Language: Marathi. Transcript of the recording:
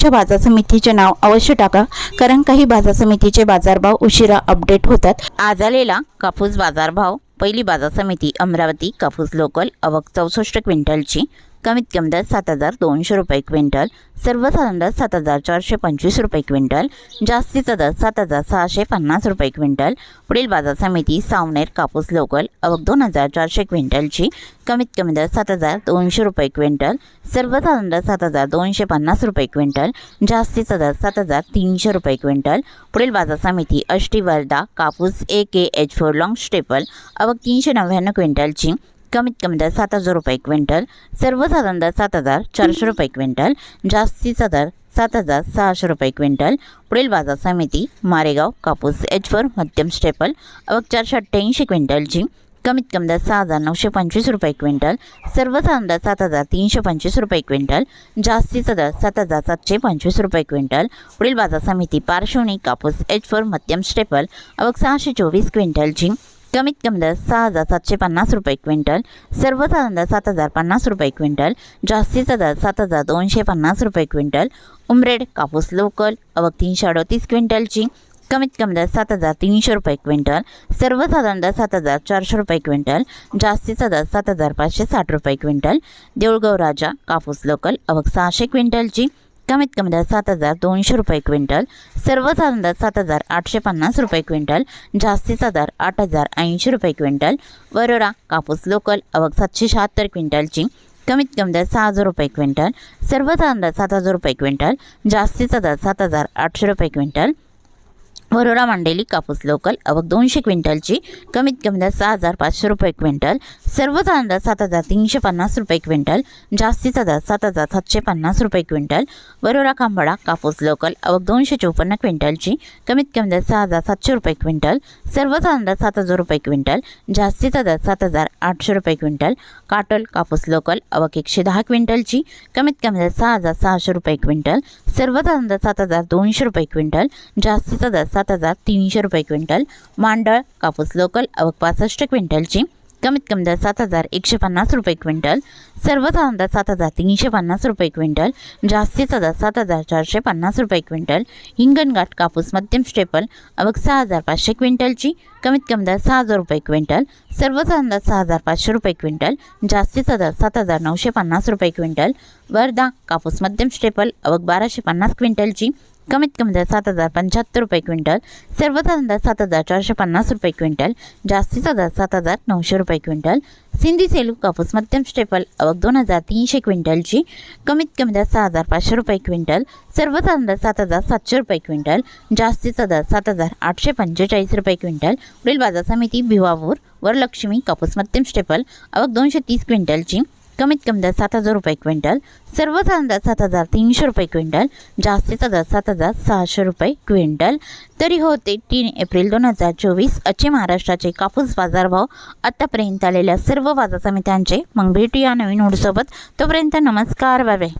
तुमच्या बाजार समितीचे नाव अवश्य टाका कारण काही बाजार समितीचे बाजारभाव उशिरा अपडेट होतात. आज आलेला कापूस बाजारभाव पहिली बाजार समिती अमरावती कापूस लोकल अवक चौसष्ट क्विंटलची. कमीत कमी दर सात हजार दोनशे रुपये क्विंटल सर्वसाधारण दर सात हजार चारशे पंचवीस रुपये क्विंटल जास्तीचा दर सात हजार सहाशे पन्नास रुपये क्विंटल. पुढील बाजार समिती सावनेर कापूस लोकल अवक दोन हजार चारशे क्विंटलची कमीत कमी दर सात हजार दोनशे रुपये क्विंटल सर्वसाधारण दर सात हजार दोनशे पन्नास रुपये क्विंटल जास्तीचा दर सात हजार तीनशे रुपये क्विंटल. पुढील बाजार समिती अष्टी वर्धा कापूस A K H four long staple अवक तीनशे नव्याण्णव क्विंटलची कमीत कमी दर सात हजार रुपये क्विंटल सर्वसाधारण दर सात हजार चारशे रुपये क्विंटल जास्तीचा दर सात हजार सहाशे रुपये क्विंटल. पुढील बाजार समिती मारेगाव कापूस एच फोर मध्यम स्टेपल अवक चारशे अठ्ठ्याऐंशी क्विंटलची. कमीत कमी दर सहा हजार नऊशे पंचवीस रुपये क्विंटल सर्वसाधारण दर सात हजार तीनशे पंचवीस रुपये क्विंटल जास्तीचा दर सात हजार सातशे पंचवीस रुपये क्विंटल. पुढील बाजार समिती पार्श्वनी कापूस एच फोर मध्यम स्टेपल अवक सहाशे चोवीस क्विंटलची. कमीत कमी दर सहा हजार सातशे पन्नास रुपये क्विंटल सर्वसाधारण दर सात हजार पन्नास रुपये क्विंटल जास्तीचा दर सात हजार दोनशे पन्नास रुपये क्विंटल उमरेड कापूस लोकल अवक तीनशे अडतीस क्विंटलची कमीत कमी दर सात हजार तीनशे रुपये क्विंटल सर्वसाधारण दर सात हजार चारशे रुपये क्विंटल जास्तीचा दर सात हजार पाचशे साठ रुपये क्विंटल देऊळगाव राजा कापूस लोकल अवक सहाशे क्विंटलची कमीत कमी दर सात हजार दोनशे रुपये क्विंटल सर्वसाधारण दर सात हजार आठशे पन्नास रुपये क्विंटल जास्तीचा दर आठ हजार ऐंशी रुपये क्विंटल वरोरा कापूस लोकल अवक सातशे शहात्तर क्विंटलची कमीत कमी दर सहा हजार रुपये क्विंटल सर्वसाधारण दर सात हजार रुपये क्विंटल जास्तीचा दर सात हजार आठशे रुपये क्विंटल वरोरा मांडेली कापूस लोकल अवक दोनशे क्विंटलची कमीत कमी दर सहा हजार पाचशे रुपये क्विंटल. सर्वसाधारण दर सात हजार तीनशे पन्नास रुपये क्विंटल. जास्तीचा दर सात हजार सातशे पन्नास रुपये क्विंटल. वरोरा खांबाळा कापूस लोकल अवघ दोनशे चोपन्न क्विंटलची कमीत कमी दर सहा हजार सातशे रुपये क्विंटल. सर्वसाधारण दर सात हजार रुपये क्विंटल. जास्तीचा दर सात हजार आठशे रुपये क्विंटल. काटोल कापूस लोकल अवक एकशे दहा क्विंटलची कमीत कमी दर सहा हजार सहाशे रुपये क्विंटल. सर्वसाधारण दर सात हजार दोनशे रुपये क्विंटल. जास्तीचा दर सात हजार तीनशे रुपये क्विंटल मांडळ कापूस लोकल अवक पासष्ट क्विंटलची कमीत कमी दर सात हजार एकशे पन्नास रुपये क्विंटल सर्वसाधारण दर सात हजार तीनशे पन्नास रुपये क्विंटल जास्तीचा दर सात हजार चारशे पन्नास रुपये क्विंटल हिंगणघाट कापूस मध्यम स्टेपल अवक सहा हजार पाचशे क्विंटलची कमीत कमी दर सहा हजार रुपये क्विंटल सर्वसाधारण दर सहा हजार पाचशे रुपये क्विंटल जास्तीचा दर सात हजार नऊशे पन्नास रुपये क्विंटल वर्धा कापूस मध्यम स्टेपल अवक बाराशे पन्नास क्विंटलची कमीत कमी दर सात हजार पंच्याहत्तर रुपये क्विंटल सर्वसाधारण दर सात हजार चारशे पन्नास रुपये क्विंटल जास्तीचा दर सात हजार नऊशे रुपये क्विंटल. सिंधी सेलू कापूस मध्यम स्टेपल अवक दोन हजार तीनशे क्विंटलची कमीत कमी दर सहा हजार पाचशे रुपये क्विंटल सर्वसाधारण दर सात हजार सातशे रुपये क्विंटल जास्तीचा दर सात हजार आठशे पंचेचाळीस रुपये क्विंटल. पुढील बाजार समिती भिवापूर वरलक्ष्मी कापूस मध्यम स्टेपल अवक दोनशे तीस क्विंटलची कमीत कमी दर सात हजार रुपये क्विंटल सर्वसाधारण दर सात हजार तीनशे रुपये क्विंटल जास्तीचा दर सात हजार सहाशे रुपये क्विंटल. तरी होते तीन एप्रिल दोन हजार चोवीस अचे महाराष्ट्राचे कापूस बाजारभाव आत्तापर्यंत आलेल्या सर्व बाजार समित्यांचे मग भेटूया नवीन ओढसोबत तोपर्यंत नमस्कार बाय.